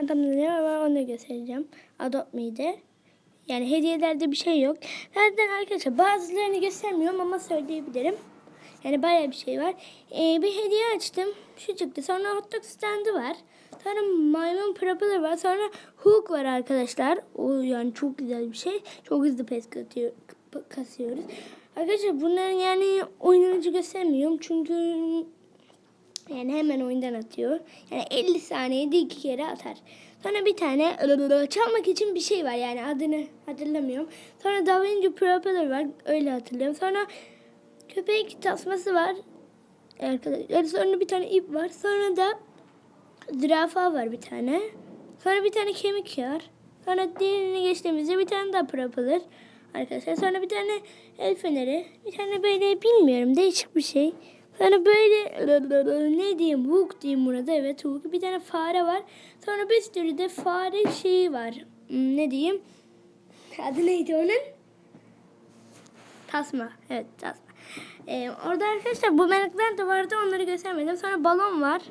Çantamda ne var onu göstereceğim. Adopt Me'de. Yani hediyelerde bir şey yok. Zaten arkadaşlar bazılarını göstermiyorum ama söyleyebilirim. Yani bayağı bir şey var. Ee, bir hediye açtım. Şu çıktı. Sonra hot dog standı var. Sonra maymun propeller var. Sonra hook var arkadaşlar. O yani çok güzel bir şey. Çok hızlı pes katıyor, kasıyoruz. Arkadaşlar bunların yani oynanıcı göstermiyorum. Çünkü yani hemen oyundan atıyor. Yani 50 saniyede iki kere atar. Sonra bir tane çalmak için bir şey var yani adını hatırlamıyorum. Sonra Da Vinci Propeller var öyle hatırlıyorum. Sonra köpek tasması var. Arkadaşlar sonra bir tane ip var. Sonra da zürafa var bir tane. Sonra bir tane kemik var. Sonra diğerini geçtiğimizde bir tane daha propeller. Arkadaşlar sonra bir tane el feneri. Bir tane böyle bilmiyorum değişik bir şey. Sonra böyle ne diyeyim hook diyeyim burada evet hook. Bir tane fare var. Sonra bir sürü de fare şeyi var. Hmm, Ne diyeyim? Adı neydi onun? Tasma. Evet tasma. Ee, orada arkadaşlar bu melekler de vardı onları göstermedim. Sonra balon var.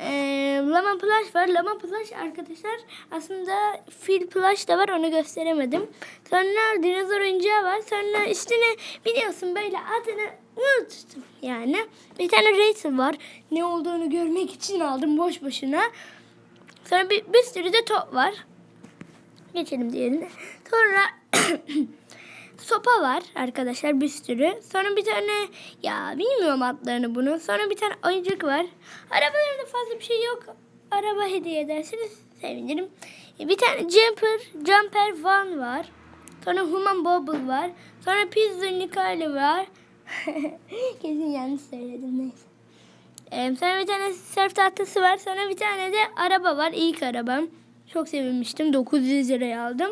Ee, Lama Plush var. Lama Plush arkadaşlar aslında fil plush da var onu gösteremedim. Sonra dinozor oyuncağı var. Sonra üstüne biliyorsun böyle adını unuttum yani. Bir tane Rachel var. Ne olduğunu görmek için aldım boş boşuna. Sonra bir, bir sürü de top var. Geçelim diğerine. Sonra sopa var arkadaşlar bir sürü. Sonra bir tane ya bilmiyorum adlarını bunu. Sonra bir tane oyuncak var. Arabalarda fazla bir şey yok. Araba hediye ederseniz sevinirim. Bir tane jumper, jumper van var. Sonra human bubble var. Sonra pizza Nicole var. Kesin yanlış söyledim neyse. Ee, sonra bir tane surf tahtası var. Sonra bir tane de araba var. İlk arabam. Çok sevinmiştim. 900 liraya aldım.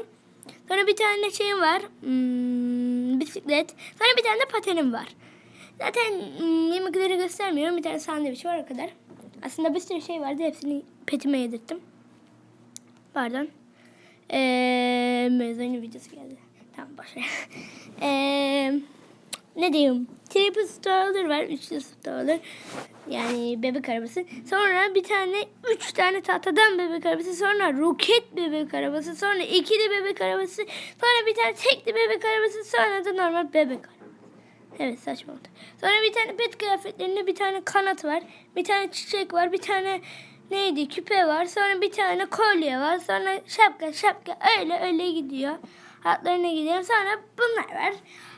Sonra bir tane şeyim var. Hmm, bisiklet. Sonra bir tane de patenim var. Zaten hmm, yemekleri göstermiyorum. Bir tane sandviç var o kadar. Aslında bir sürü şey vardı. Hepsini petime yedirttim. Pardon. Eee mezunun videosu geldi. Tamam ver. Eee ne diyeyim? Triple stroller var. Üçlü stroller. Yani bebek arabası. Sonra bir tane, üç tane tahtadan bebek arabası. Sonra roket bebek arabası. Sonra ikili bebek arabası. Sonra bir tane tekli bebek arabası. Sonra da normal bebek arabası. Evet saçma oldu. Sonra bir tane pet kıyafetlerinde bir tane kanat var. Bir tane çiçek var. Bir tane neydi küpe var. Sonra bir tane kolye var. Sonra şapka şapka öyle öyle gidiyor. Hatlarına gidiyor. Sonra bunlar var.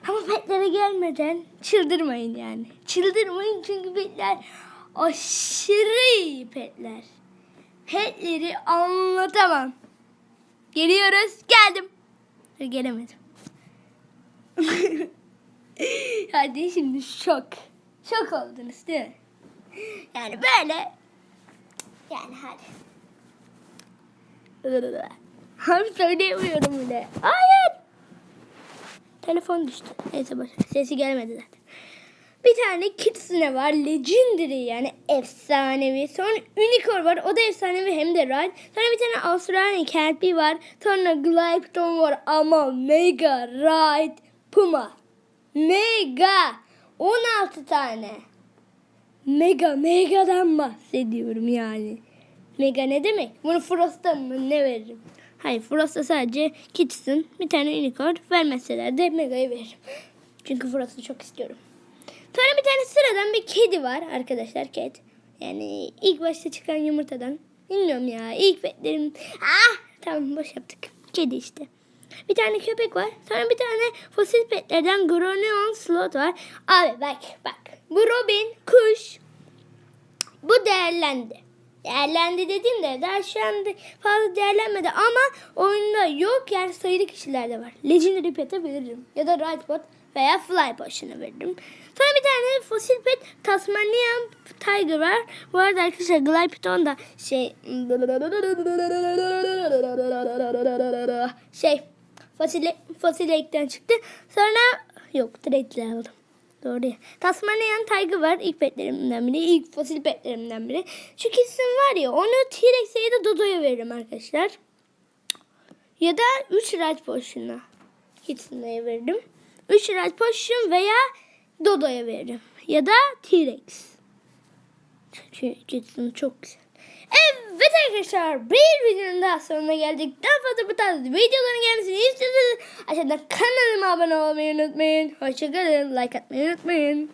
Ama petlere gelmeden çıldırmayın yani. Çıldırmayın çünkü petler aşırı iyi petler. Petleri anlatamam. Geliyoruz. Geldim. Gelemedim. Hadi şimdi şok. Şok oldunuz değil mi? Yani böyle. Yani hadi. Abi söyleyemiyorum bile. Hayır. Telefon düştü. Neyse boş. Sesi gelmedi zaten. Bir tane kitsune var. Legendary yani efsanevi. Sonra unicorn var. O da efsanevi hem de ride. Sonra bir tane Australian Kelpie var. Sonra Glypton var ama mega ride puma. Mega. 16 tane. Mega megadan bahsediyorum yani. Mega ne demek? Bunu Frost'a mı ne veririm? Hayır Frost'a sadece Kits'in bir tane unicorn vermeseler de Mega'yı veririm. Çünkü Frost'u çok istiyorum. Sonra bir tane sıradan bir kedi var arkadaşlar cat. Yani ilk başta çıkan yumurtadan. Bilmiyorum ya ilk petlerim. Ah tamam boş yaptık. Kedi işte. Bir tane köpek var. Sonra bir tane fosil petlerden Gronion Slot var. Abi bak bak. Bu Robin kuş. Bu değerlendi. Değerlendi dediğimde daha şu fazla değerlenmedi ama oyunda yok yani sayılı kişilerde var. Legendary Pet'e veririm. Ya da Rightbot veya Fly Potion'a veririm. Sonra bir tane fosil pet Tasmanian Tiger var. Bu arada arkadaşlar Glypton da şey şey fosil fosil ekten çıktı. Sonra yok trade'le aldım. Doğru ya. Tasmanian Tiger var ilk petlerimden biri. ilk fosil petlerimden biri. Şu kesim var ya onu T-Rex'e ya da Dodo'ya veririm arkadaşlar. Ya da 3 Red Potion'a. Kitsina'ya veririm. 3 Red Potion veya Dodo'ya veririm. Ya da T-Rex. Çünkü Kitsina çok güzel. Evet arkadaşlar bir videonun daha sonuna geldik. Daha fazla bu tarz videoların gelmesini istiyorsanız aşağıdan kanalıma abone olmayı unutmayın. Hoşçakalın. Like atmayı unutmayın.